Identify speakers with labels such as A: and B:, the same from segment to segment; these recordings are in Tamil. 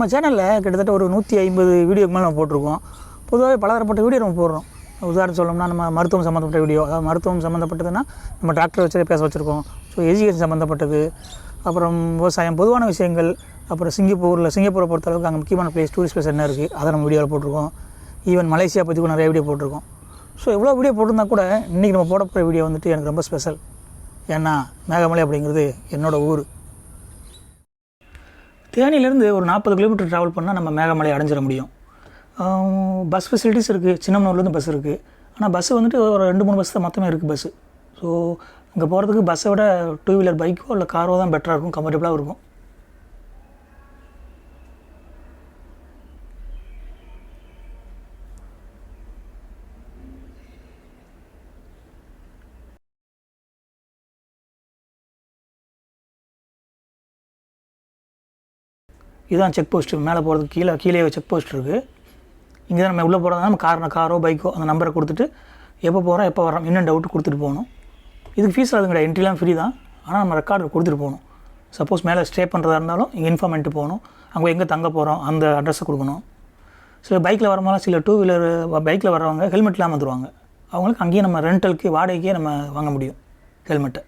A: நம்ம சேனலில் கிட்டத்தட்ட ஒரு நூற்றி ஐம்பது வீடியோக்கு மேலே நம்ம போட்டிருக்கோம். பொதுவாகவே பலதரப்பட்ட வீடியோ நம்ம போடுறோம். உதாரணம் சொல்லணும்னா நம்ம மருத்துவம் சம்மந்தப்பட்ட வீடியோ. அதாவது மருத்துவம் சம்மந்தப்பட்டதுன்னா நம்ம டாக்டரை வச்சு பேச வச்சுருக்கோம். ஸோ எஜுகேஷன் சம்மந்தப்பட்டது அப்புறம் விவசாயம் பொதுவான விஷயங்கள் அப்புறம் சிங்கப்பூரில் சிங்கப்பூரை பொறுத்தளவுக்கு அங்கே முக்கியமான பிளேஸ் டூரிஸ்ட் பிளேஸ் என்ன இருக்குது அதை நம்ம வீடியோவில் போட்டிருக்கோம். ஈவன் மலேசியா பற்றி கூட நிறைய வீடியோ போட்டிருக்கோம். ஸோ எவ்வளோ வீடியோ போட்டிருந்தா கூட இன்றைக்கி நம்ம போடப்போகிற வீடியோ வந்துட்டு எனக்கு ரொம்ப ஸ்பெஷல் ஏன்னா மேகமலை அப்படிங்கிறது என்னோடய ஊர். தேனியிலேருந்து ஒரு நாற்பது கிலோமீட்டர் ட்ராவல் பண்ணால் நம்ம மேகமலை அடைஞ்சிட முடியும். பஸ் ஃபெசிலிட்டிஸ் இருக்குது சின்னமனூர்லேருந்து பஸ் இருக்குது ஆனால் பஸ் வந்துட்டு ஒரு ரெண்டு மூணு பஸ் தான் மொத்தமே இருக்குது பஸ்ஸு ஸோ அங்கே போகிறதுக்கு பஸ்ஸை விட டூ வீலர் பைக்கோ இல்லை காரோ தான் பெட்டராக இருக்கும் கம்ஃபர்டபுளாக இருக்கும். இதுதான் செக் போஸ்ட்டு மேலே போகிறதுக்கு கீழே கீழே செக் போஸ்ட் இருக்குது இங்கே தான் நம்ம உள்ளே போகிறதா நம்ம கார் காரோ பைக்கோ அந்த நம்பரை கொடுத்துட்டு எப்போ போகிறோம் எப்போ வரோம் என்ன டவுட்டு கொடுத்துட்டு போகணும். இதுக்கு ஃபீஸ் அதுங்க கிடையாது என்ட்ரிலாம் ஃப்ரீ தான். ஆனால் நம்ம ரெக்கார்டு கொடுத்துட்டு போகணும். சப்போஸ் மேலே ஸ்டே பண்ணுறதா இருந்தாலும் இங்கே இன்ஃபார்ம் பண்ணிட்டு போகணும். அங்கே எங்கே தங்க போகிறோம் அந்த அட்ரஸை கொடுக்கணும். சில பைக்கில் வரவங்களாம் சில டூ வீலர் பைக்கில் வர்றவங்க ஹெல்மெட் இல்லாமல் வந்துருவாங்க. அவங்களுக்கு அங்கேயே நம்ம ரெண்டலுக்கு வாடகைக்கே நம்ம வாங்க முடியும் ஹெல்மெட்டை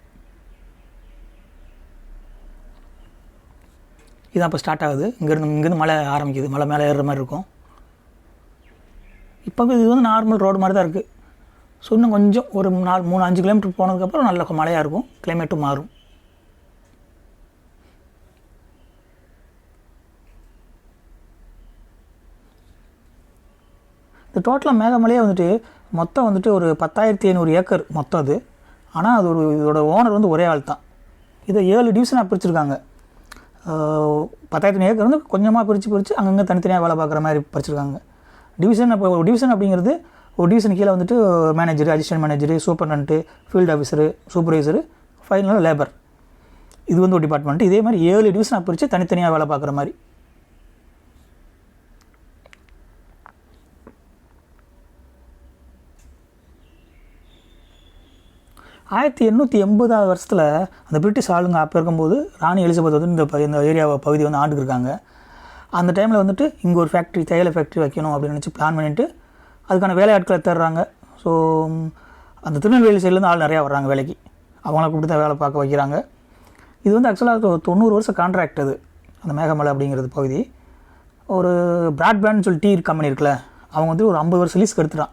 A: இதான் இப்போ ஸ்டார்ட் ஆகுது. இங்கேருந்து இங்கேருந்து மலை ஆரம்பிக்குது. மலை மேலே ஏறுற மாதிரி இருக்கும். இப்போ இது வந்து நார்மல் ரோடு மாதிரி தான் இருக்குது ஸோ இன்னும் கொஞ்சம் ஒரு நாலு மூணு அஞ்சு கிலோமீட்டர் போனதுக்கப்புறம் நல்ல மழையாக இருக்கும். கிளைமேட்டும் மாறும். இந்த டோட்டலாக மேகமலையே வந்துட்டு மொத்தம் வந்துட்டு ஒரு பத்தாயிரத்தி ஐநூறு ஏக்கர் மொத்தம் அது. ஆனால் அது ஒரு இதோட ஓனர் வந்து ஒரே ஆள் தான் இதை ஏழு டிவிஷனாக பிரிச்சிருக்காங்க. பத்தாயிரத்தி ஏக்கர் வந்து கொஞ்சமாக பிரித்து பிரித்து அங்கங்கே தனித்தனியாக வேலை பார்க்குற மாதிரி பறிச்சிருக்காங்க டிவிஷன் அப்போ ஒரு டிவிஷன் அப்படிங்கிறது ஒரு டிவிஷன் கீழே வந்துட்டு manager assistant manager superintendent field officer supervisor ஃபைனலாக லேபர் இது வந்து ஒரு டிபார்ட்மெண்ட் இதே மாதிரி ஏழு டிவிஷனாக பிரித்து தனித்தனியாக வேலை பார்க்குற மாதிரி. ஆயிரத்தி எண்ணூற்றி எண்பதாவது வருஷத்தில் அந்த பிரிட்டிஷ் ஆளுங்க அப்போ இருக்கும்போது ராணி எலிசபெத் வந்து இந்த இந்த ஏரியாவை பகுதி வந்து ஆண்டுக்கு இருக்காங்க. அந்த டைமில் வந்துட்டு இங்கே ஒரு ஃபேக்ட்ரி தையல ஃபேக்ட்ரி வைக்கணும் அப்படின்னு நினச்சி பிளான் பண்ணிவிட்டு அதுக்கான வேலையாட்களை தர்றாங்க ஸோ அந்த திருநெல்வேலி சைட்லேருந்து ஆள் நிறையா வர்றாங்க வேலைக்கு. அவங்கள கூப்பிட்டு தான் வேலை பார்க்க வைக்கிறாங்க. இது வந்து ஆக்சுவலாக தொண்ணூறு வருஷம் கான்ட்ராக்ட் அது அந்த மேகமலை அப்படிங்கிறது பகுதி. ஒரு ப்ராட்பேண்ட்னு சொல்லி டீ கம்பெனி இருக்குல்ல அவங்க வந்து ஒரு ஐம்பது வருஷம் லீஸ்க்கு எடுத்துட்டான்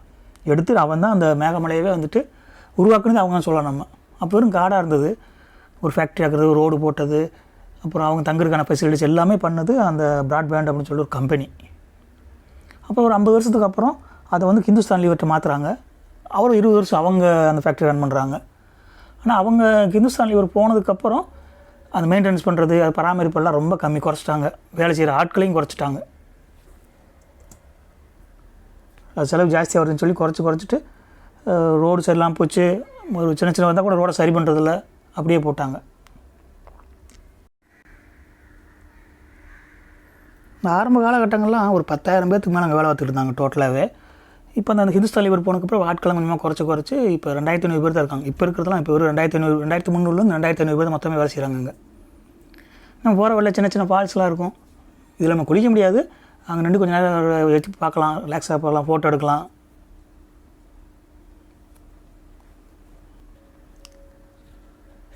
A: எடுத்து அவன் தான் அந்த மேகமலையவே வந்துட்டு உருவாக்குனது அவங்க சொல்லலாம் நம்ம. அப்போ வெறும் காடாக இருந்தது. ஒரு ஃபேக்ட்ரி ஆக்குறது ரோடு போட்டது அப்புறம் அவங்க தங்குறதுக்கான ஃபெசிலிட்டிஸ் எல்லாமே பண்ணது அந்த ப்ராட்பேண்ட் அப்படின்னு சொல்லி ஒரு கம்பெனி அப்புறம் ஒரு ஐம்பது வருஷத்துக்கு அப்புறம் அதை வந்து ஹிந்துஸ்தான் லீவர்கிட்ட மாற்றுறாங்க அவரும் இருபது வருஷம் அவங்க அந்த ஃபேக்ட்ரி ரன் பண்ணுறாங்க ஆனால் அவங்க ஹிந்துஸ்தான் லீவர் போனதுக்கப்புறம் அந்த மெயின்டெனன்ஸ் பண்ணுறது அது பராமரிப்பெல்லாம் ரொம்ப கம்மி குறைச்சிட்டாங்க. வேலை செய்கிற ஆட்களையும் குறைச்சிட்டாங்க. அது செலவு ஜாஸ்தியாக வருதுன்னு சொல்லி குறைச்சி குறைச்சிட்டு ரோடு சரியில்லாமல் போச்சு. ஒரு சின்ன சின்ன வந்தால் கூட ரோடை சரி பண்ணுறதில்ல அப்படியே போட்டாங்க. இந்த ஆரம்ப காலகட்டங்கள்லாம் ஒரு பத்தாயிரம் பேர்த்துக்கு மேலே அங்கே வேலை பார்த்துட்டு இருந்தாங்க டோட்டலாகவே இப்போ அந்த ஹிந்துஸ்தான் தலைவர் போனதுக்கப்புறம் ஆட்களை கொஞ்சமாக குறைச்சி குறைச்சி இப்போ ரெண்டாயிரத்தி ஐநூறு பேர் தான் இருக்காங்க. இப்போ இருக்கிறதுலாம் இப்போ ஒரு ரெண்டாயிரத்தி ஐநூறு ரெண்டாயிரத்தி முந்நூறுலேருந்து ரெண்டாயிரத்தி ஐநூறு பேர் மொத்தமே வேலை செய்கிறாங்க அங்கே நம்ம போகிற வழியில் சின்ன சின்ன ஃபால்ஸ்லாம் இருக்கும். இதில் நம்ம குளிக்க முடியாது. அங்கே நின்று கொஞ்சம் நேரம் பார்க்கலாம் ரிலாக்ஸாக போகலாம் ஃபோட்டோ எடுக்கலாம்.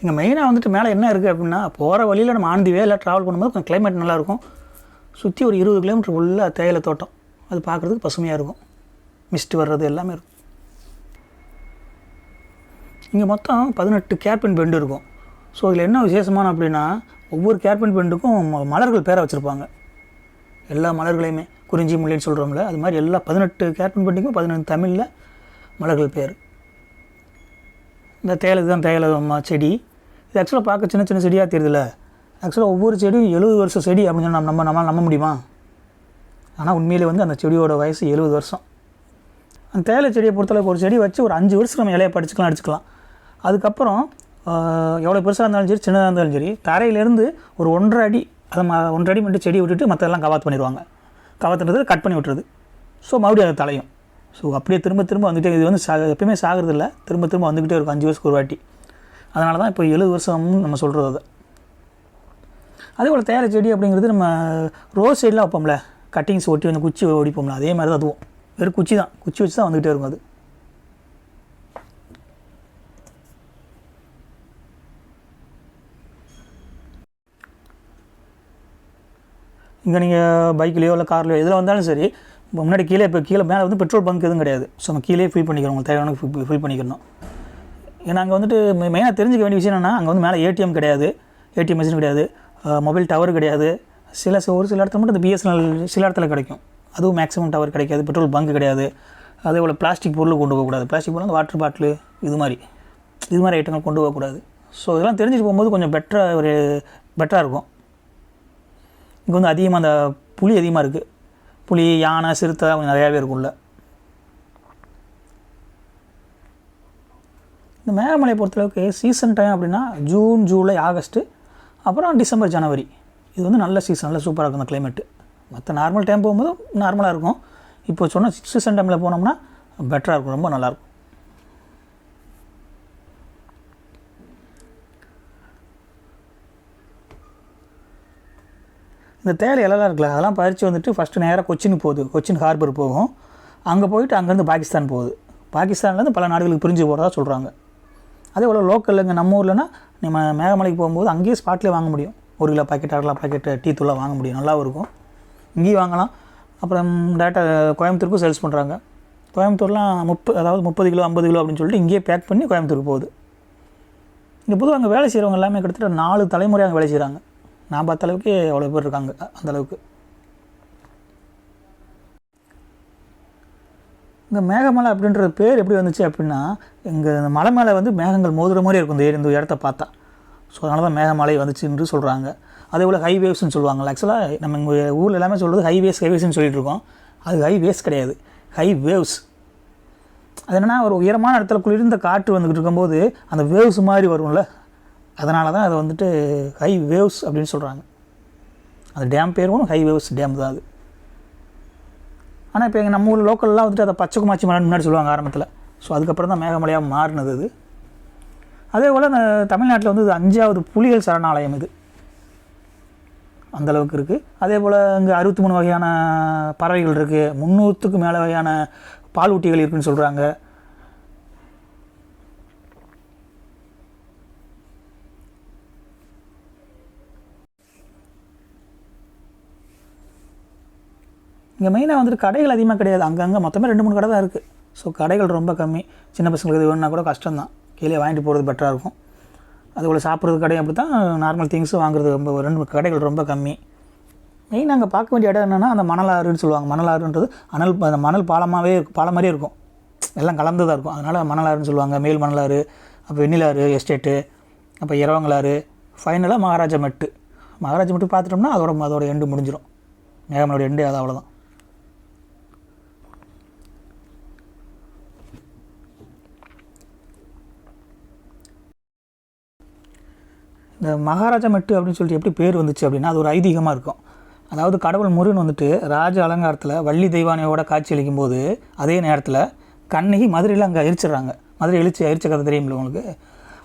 A: இங்கே மெயினாக வந்துட்டு மேலே என்ன இருக்குது அப்படின்னா போகிற வழியில் நம்ம ஆனந்தி வேலை ட்ராவல் பண்ணும்போது கொஞ்சம் கிளைமேட் நல்லாயிருக்கும். சுற்றி ஒரு இருபது கிலோமீட்டர் உள்ள தேயிலை தோட்டம். அது பார்க்குறதுக்கு பசுமையாக இருக்கும். மிஸ்ட் வர்றது எல்லாமே இருக்கும். இங்கே மொத்தம் பதினெட்டு கேர்பின் பெண்டு இருக்கும். ஸோ இதில் என்ன விசேஷமான அப்படின்னா ஒவ்வொரு கேர்பின் பெண்டுக்கும் ம- மலர்கள் பேரை வச்சுருப்பாங்க. எல்லா மலர்களையுமே குறிஞ்சி முல்லைன்னு சொல்கிறோம்ல அது மாதிரி எல்லா பதினெட்டு கேர்பின் பெண்டுக்கும் பதினெட்டு தமிழில் மலர்கள் பேர். இந்த தேயிலை தான் தேயிலை செடி. இது ஆக்சுவலாக பார்க்க சின்ன சின்ன செடியாக தெரியுதுல்ல. ஆக்சுவலாக ஒவ்வொரு செடியும் எழுபது வருஷம் செடி அப்படின்னு சொன்னா நம்ம நம்மளால் நம்ப முடியுமா? ஆனால் உண்மையிலே வந்து அந்த செடியோட வயசு எழுபது வருஷம். அந்த தேயிலை செடியை பொறுத்தளவுக்கு ஒரு செடி வச்சு ஒரு அஞ்சு வருஷம் நம்ம இலையை படிச்சுக்கலாம் அடிச்சுக்கலாம். அதுக்கப்புறம் எவ்வளோ பெருசாக இருந்தாலும் சரி சின்னதாக இருந்தாலும் சரி தரையிலேருந்து ஒரு ஒன்றரை அடி அதை ஒன்றரை அடி மட்டும் செடி விட்டுட்டு மற்றதெல்லாம் கவாத்து பண்ணிடுவாங்க. கவாத்துன்றது கட் பண்ணி விட்டுறது. ஸோ மறுபடியும் அதை தலையும். ஸோ அப்படியே திரும்ப திரும்ப வந்துகிட்டே இது வந்து சா எப்பயுமே சாகிறது இல்லை திரும்ப திரும்ப வந்துக்கிட்டே இருக்கும். அஞ்சு வருஷத்துக்கு ஒரு வாட்டி. அதனால தான் இப்போ எழுபது வருஷம்னு நம்ம சொல்கிறது அதை. அதே போல் தேர செடி அப்படிங்கிறது நம்ம ரோஸ் சைடெலாம் வைப்போம்ல கட்டிங்ஸ் ஒட்டி வந்து குச்சி ஓடிப்போம்ல அதே மாதிரி தான் அதுவும். வெறும் குச்சி தான் குச்சி வச்சு தான் வந்துகிட்டே இருக்கும் அது. இங்கே நீங்கள் பைக்லேயோ இல்லை கார்லையோ எதில் வந்தாலும் சரி இப்போ முன்னாடி கீழே இப்போ கீழே மேலே வந்து பெட்ரோல் பங்க் எதுவும் கிடையாது. ஸோ நம்ம கீழே ஃபில் பண்ணிக்கிறோம் உங்களுக்கு தேவையான ஃபில் பண்ணிக்கணும் ஏன்னா அங்கே வந்துட்டு மெயினாக தெரிஞ்சுக்க வேண்டிய விஷயம் என்னென்னா அங்கே வந்து மேலே ஏடிஎம் கிடையாது. ஏடிஎம் மிஷின் கிடையாது. மொபைல் டவர் கிடையாது. சில ஒரு சில இடத்துல மட்டும் இந்த பிஎஸ்என்எல் சில இடத்துல கிடைக்கும். அதுவும் மேக்ஸிமம் டவர் கிடைக்காது. பெட்ரோல் பங்க் கிடையாது. அதே போல் பிளாஸ்டிக் பொருள் கொண்டு போகக்கூடாது பிளாஸ்டிக் பொருள் வந்து வாட்டர் பாட்டில் இது மாதிரி. இது மாதிரி ஐட்டங்கள் கொண்டு போகக்கூடாது ஸோ இதெல்லாம் தெரிஞ்சுட்டு போகும்போது கொஞ்சம் பெட்டராக ஒரு பெட்டராக இருக்கும். இங்கே வந்து அதிகமாக அந்த புலி அதிகமாக இருக்குது புளி யானை சிறுத்தை கொஞ்சம் நிறையாவே இருக்கும்ல. இந்த மேகமலை பொறுத்தளவுக்கு சீசன் டைம் அப்படின்னா ஜூன் ஜூலை ஆகஸ்ட்டு அப்புறம் டிசம்பர் ஜனவரி இது வந்து நல்ல சீசன் நல்ல சூப்பராக இருக்கும் அந்த கிளைமேட்டு மற்ற நார்மல் டைம் போகும்போது நார்மலாக இருக்கும். இப்போ சொன்ன சீசன் டைமில் போனோம்னா பெட்டராக இருக்கும் ரொம்ப நல்லாயிருக்கும். இந்த தேலை எல்லாம் இருக்குல்ல அதெல்லாம் பறித்து வந்துட்டு ஃபஸ்ட்டு நேராக கொச்சின் போகுது. கொச்சின் ஹார்பர் போகும். அங்கே போயிட்டு அங்கேருந்து பாகிஸ்தான் போகுது. பாகிஸ்தான்லேருந்து பல நாடுகளுக்கு பிரிஞ்சு போகிறதா சொல்கிறாங்க அதே போல் லோக்கலில் இங்கே நம்ம ஊர்லனா நம்ம மேகமலைக்கு போகும்போது அங்கேயே ஸ்பாட்லேயே வாங்க முடியும். ஒரு கிலோ பாக்கெட் அரை கிலோ பாக்கெட் டீ தூளாக வாங்க முடியும். நல்லாவும் இருக்கும். இங்கேயும் வாங்கலாம். அப்புறம் டேரெக்டாக கோயம்புத்தூருக்கும் சேல்ஸ் பண்ணுறாங்க கோயம்புத்தூர்லாம் முப்பது அதாவது முப்பது கிலோ ஐம்பது கிலோ அப்படின்னு சொல்லிட்டு இங்கேயே பேக் பண்ணி கோயம்புத்தூருக்கு போகுது. இங்கே பொதுவாக அங்கே வேலை செய்கிறவங்க எல்லாமே கிட்டத்தட்ட நாலு தலைமுறை அங்கே வேலை செய்கிறாங்க நான் பார்த்த அளவுக்கு அவ்வளோ பேர் இருக்காங்க அந்தளவுக்கு இங்கே இந்த மேகமலை அப்படின்ற பேர் எப்படி வந்துச்சு அப்படின்னா இங்கே இந்த மலை மேலே வந்து மேகங்கள் மோதுற மாதிரி இருக்கும். இந்த இந்த இடத்த பார்த்தா. ஸோ அதனால தான் மேகமலை வந்துச்சுன்னு சொல்கிறாங்க அதே போல் ஹைவேஸ்ன்னு சொல்லுவாங்க ஆக்சுவலாக நம்ம இங்கே ஊரில் எல்லாமே சொல்கிறது ஹைவேஸ் ஹைவேஸ்னு சொல்லிட்டு இருக்கோம். அது ஹைவேஸ் கிடையாது. ஹை வேவ்ஸ் அது என்னென்னா ஒரு உயரமான இடத்துல குளிர்ந்த காற்று வந்துக்கிட்டு இருக்கும்போது அந்த வேவ்ஸ் மாதிரி வரும்ல. அதனால தான் அதை வந்துட்டு ஹை வேவ்ஸ் அப்படின்னு சொல்கிறாங்க அந்த டேம் பேரும் ஹை வேவ்ஸ் டேம் தான் அது. ஆனால் இப்போ எங்கள் நம்ம ஊர் லோக்கல்லாம் வந்துட்டு அதை பச்சை குமாச்சி மலைன்னு முன்னாடி சொல்லுவாங்க ஆரம்பத்தில். ஸோ அதுக்கப்புறம் தான் மேகமலையாக மாறினது அது அதே போல் இந்த தமிழ்நாட்டில் வந்து இது அஞ்சாவது புலிகள் சரணாலயம் இது. அந்த அளவுக்கு இருக்குது அதே போல் இங்கே அறுபத்தி மூணு வகையான பறவைகள் இருக்குது முந்நூற்றுக்கு மேலே வகையான பாலூட்டிகள் இருக்குதுன்னு சொல்கிறாங்க இங்கே மெயினாக வந்துட்டு கடைகள் அதிகமாக கிடையாது. அங்கங்கே மொத்தமே ரெண்டு மூணு கடை தான் இருக்குது ஸோ கடைகள் ரொம்ப கம்மி. சின்ன பசங்களுக்கு இது வேணும்னா கூட கஷ்டம் தான் கீழே வாங்கிட்டு போகிறது பெட்டராக இருக்கும். அதுபோல் சாப்பிட்றது கடை அப்படி தான் நார்மல் திங்ஸும் வாங்குறது ரொம்ப ரெண்டு கடைகள் ரொம்ப கம்மி. மெயின் அங்கே பார்க்க வேண்டிய இடம் என்னென்னா அந்த மணலாறுன்னு சொல்லுவாங்க. மணலாறுன்றது அனல் அந்த மணல் பாலமாகவே இருக்கும் பாலம் மாதிரியே இருக்கும். எல்லாம் கலந்து தான் இருக்கும். அதனால் மணலாறுன்னு சொல்லுவாங்க. மேல் மணலாறு அப்போ வெண்ணிலாறு எஸ்டேட்டு அப்போ இரவங்கலாறு ஃபைனலாக மகாராஜா மெட்டு. மகாராஜா மெட்டு பார்த்துட்டோம்னா அதோட அதோட எண்டு முடிஞ்சிடும் மேகமலோட எண்டு அது அவ்வளோதான் இந்த மகாராஜா மெட்டு அப்படின்னு சொல்லிட்டு எப்படி பேர் வந்துச்சு அப்படின்னா அது ஒரு ஐதீகமாக இருக்கும். அதாவது கடவுள் முருகன் வந்துட்டு ராஜ அலங்காரத்தில் வள்ளி தெய்வானையோட காட்சி அளிக்கும் போது அதே நேரத்தில் கண்ணகி மதுரையில் அங்கே எரிச்சிடுறாங்க. மதுரை எரிச்சு எரிச்ச கதை தெரியுமில்ல உங்களுக்கு?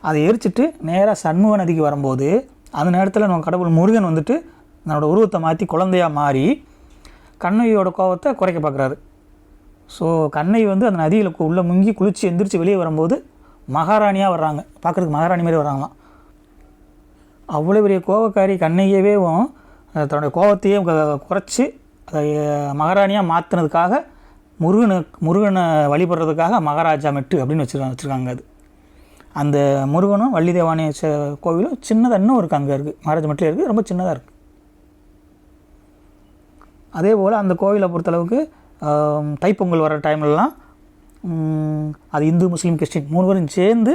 A: அதை எரிச்சிட்டு நேராக சண்முக நதிக்கு வரும்போது அந்த நேரத்தில் நம்ம கடவுள் முருகன் வந்துட்டு தன்னோட உருவத்தை மாற்றி குழந்தையாக மாறி கண்ணகியோட கோவத்தை குறைக்க பார்க்குறாரு ஸோ கண்ணகி வந்து அந்த நதியில் உள்ளே முங்கி குளித்து எந்திரிச்சு வெளியே வரும்போது மகாராணியாக வர்றாங்க. பார்க்குறதுக்கு மகாராணி மாதிரி வராங்களாம் அவ்வளோ பெரிய கோவக்காரி கண்ணையவேவும் தன்னுடைய கோவத்தையே குறைச்சி அதை மகாராணியாக மாற்றினதுக்காக முருகனை முருகனை வழிபடுறதுக்காக மகாராஜா மெட்டு அப்படின்னு வச்சுருக்காங்க வச்சுருக்காங்க அது. அந்த முருகனும் வள்ளி தேவானி ச- கோவிலும் சின்னதாக இன்னும் இருக்குது அங்கே இருக்குது மகாராஜா மெட்டில் இருக்குது ரொம்ப சின்னதாக இருக்குது அதே போல் அந்த கோவிலை பொறுத்தளவுக்கு தைப்பொங்கல் வர டைம்லலாம் அது இந்து முஸ்லீம் கிறிஸ்டின் மூணு பேரும் சேர்ந்து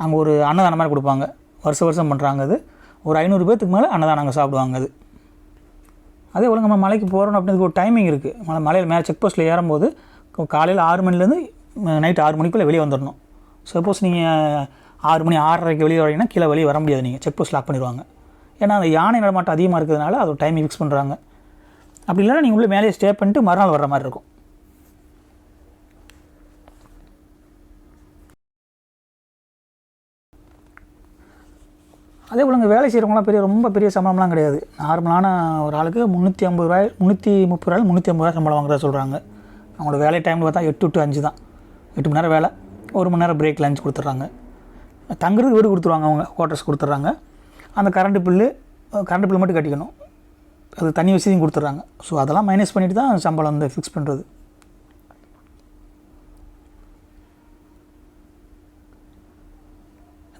A: அங்கே ஒரு அன்னதானம் மாதிரி கொடுப்பாங்க. வருஷ வருஷம் பண்ணுறாங்க அது. ஒரு ஐநூறு பேர்த்துக்கு மேலே அன்னதானம் அங்கே சாப்பிடுவாங்க அது. அதே போல் நம்ம மலைக்கு போகிறோம் அப்படின்றதுக்கு ஒரு டைமிங் இருக்குது மலை மலையில் மேலே செக் போஸ்ட்டில் ஏறும்போது காலையில் ஆறு மணிலேருந்து நைட்டு ஆறு மணிக்குள்ளே வெளியே வந்துடணும் சப்போஸ் நீங்கள் ஆறு மணி ஆறரைக்கு வெளியே வரீங்கன்னா கீழே வெளியே வர முடியாது நீங்கள் செக் போஸ்ட் லாக் பண்ணிடுவாங்க. ஏன்னா அந்த யானை நடமாட்டம் அதிகமாக இருக்கிறதுனால அது டைமிங் ஃபிக்ஸ் பண்ணுறாங்க அப்படி இல்லைன்னா நீங்கள் உள்ளே மேலேயே ஸ்டே பண்ணிட்டு மறுநாள் வர்ற மாதிரி இருக்கும். அதே போல் இங்கே வேலை செய்கிறவங்களாம் பெரிய ரொம்ப பெரிய சம்பளம்லாம் கிடையாது. நார்மலான ஒரு ஆளுக்கு முந்நூற்றி ஐம்பது ரூபாய் முந்நூற்றி முப்பது ரூபாய் முந்நூற்றி ஐம்பது ரூபாய் சம்பளம் வாங்குறதா சொல்கிறாங்க அவங்களோட வேலை டைமில் பார்த்தா எட்டு டு அஞ்சு தான். எட்டு மணி நேரம் வேலை ஒரு மணி நேரம் பிரேக் லஞ்ச் கொடுத்துட்றாங்க. தங்குறதுக்கு வீடு கொடுத்துருவாங்க அவங்க குவார்ட்டர்ஸ் கொடுத்துட்றாங்க. அந்த கரண்ட்டு பில்லு கரண்ட் பில் மட்டும் கட்டிக்கணும். அது தனி வசதியும் கொடுத்துட்றாங்க. ஸோ அதெல்லாம் மைனஸ் பண்ணிவிட்டு தான் சம்பளம் வந்து ஃபிக்ஸ் பண்ணுறது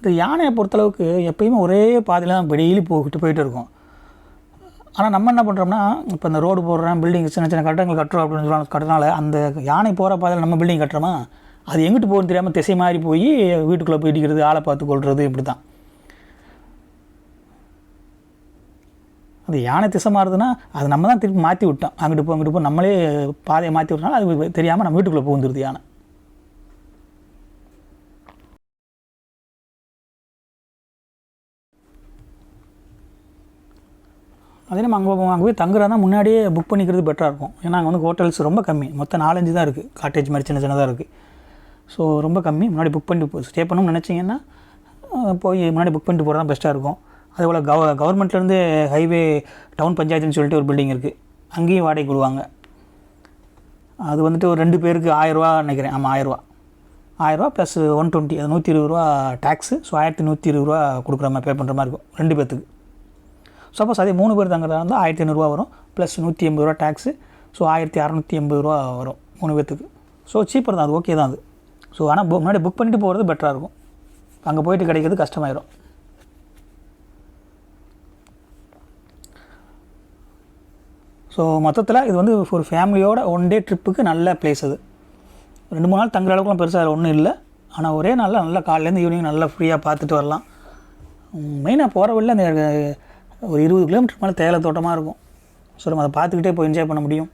A: இந்த யானையை பொறுத்தளவுக்கு எப்பயுமே ஒரே பாதையில் தான் டெய்லி போகிட்டு போயிட்டு இருக்கும். ஆனால் நம்ம என்ன பண்ணுறோம்னா இப்போ இந்த ரோடு போடுறோம் பில்டிங் சின்ன சின்ன கட்டங்கள் கட்டுறோம் அப்படின்னு சொல்லுவாங்க கட்டுறதுனால அந்த யானை போகிற பாதையில் நம்ம பில்டிங் கட்டுறோமா அது எங்கிட்டு போகணும்னு தெரியாமல் திசை மாறி போய் வீட்டுக்குள்ளே போய் இடிக்கிறது ஆளை பார்த்து கொள்வது இப்படி தான் அது யானை திசை மாறுதுன்னா அது நம்ம தான் திருப்பி மாற்றி விட்டோம். அங்கிட்டு போ அங்கிட்டு போ நம்மளே பாதையை மாற்றி விட்டனால அது தெரியாமல் நம்ம வீட்டுக்குள்ளே புகுந்துருது யானை. அதே நம்ம அங்கே அங்கே போய் தங்குறதா முன்னாடியே புக் பண்ணிக்கிறது பெட்டராக இருக்கும். ஏன்னா அங்கே வந்து ஹோட்டல்ஸ் ரொம்ப கம்மி. மொத்தம் நாலஞ்சு தான் இருக்குது காட்டேஜ் மாதிரி சின்ன சின்னதாக இருக்குது ஸோ ரொம்ப கம்மி. முன்னாடி புக் பண்ணிட்டு ஸ்டே பண்ணணும்னு நினச்சிங்கன்னா போய் முன்னாடி புக் பண்ணிட்டு போகிறது தான் பெஸ்ட்டாக இருக்கும். அதே போல் கவ கவர்மெண்ட்லேருந்து ஹைவே டவுன் பஞ்சாயத்துன்னு சொல்லிட்டு ஒரு பில்டிங் இருக்குது அங்கேயும் வாடகை கொடுவாங்க அது வந்துட்டு ஒரு ரெண்டு பேருக்கு ஆயிரரூவா நினைக்கிறேன். ஆமாம் ஆயிரரூவா ஆயிரரூவா ப்ளஸ் ஒன் டுவெண்ட்டி அது நூற்றி இருபது ரூபா டேக்ஸு ஸோ ஆயிரத்தி நூற்றி இருபது ரூபா கொடுக்குற மாதிரி பே பண்ணுற மாதிரி இருக்கும். ரெண்டு பேர்த்துக்கு சப்போஸ் அதே மூணு பேர் தங்குறதா இருந்தால் ஆயிரத்தி ஐநூறுரூவா வரும் ப்ளஸ் நூற்றி எண்பது ரூபா டேக்ஸு ஸோ ஆயிரத்தி அறநூற்றி எண்பது ரூபா வரும் மூணு பேர்த்துக்கு ஸோ சீப்பர் தான் அது ஓகே தான் அது. ஸோ ஆனால் முன்னாடி புக் பண்ணிட்டு போகிறது பெட்டராக இருக்கும். அங்கே போயிட்டு கிடைக்கிறது கஷ்டமாயிரும். ஸோ மொத்தத்தில் இது வந்து ஒரு ஃபேமிலியோட ஒன் டே ட்ரிப்புக்கு நல்ல பிளேஸ் அது. ரெண்டு மூணு நாள் தங்குற அளவுக்குலாம் பெருசாக ஒன்றும் இல்லை. ஆனால் ஒரே நாளில் நல்லா காலையிலேருந்து ஈவினிங் நல்லா ஃப்ரீயாக பார்த்துட்டு வரலாம். மெயினாக போகிற வழியில் அந்த ஒரு இருபது கிலோமீட்டர் மேலே தேயிலை தோட்டமாக இருக்கும். ஸோ நம்ம அதை பார்த்துக்கிட்டே போய் என்ஜாய் பண்ண முடியும்.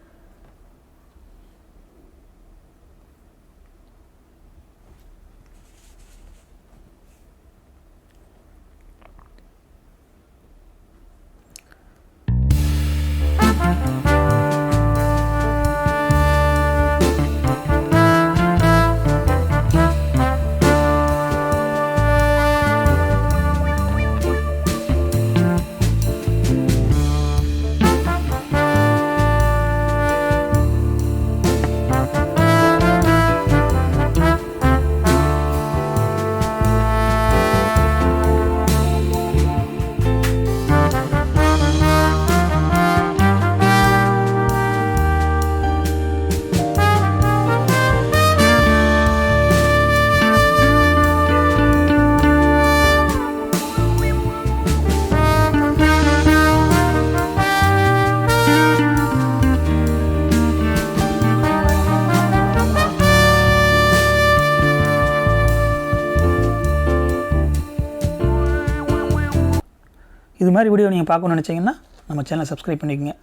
A: மாதிரி வீடியோ நீங்கள் பார்க்கணும்னு நினச்சிங்கன்னா நம்ம சேனலை சப்ஸ்கிரைப் பண்ணிக்கோங்க.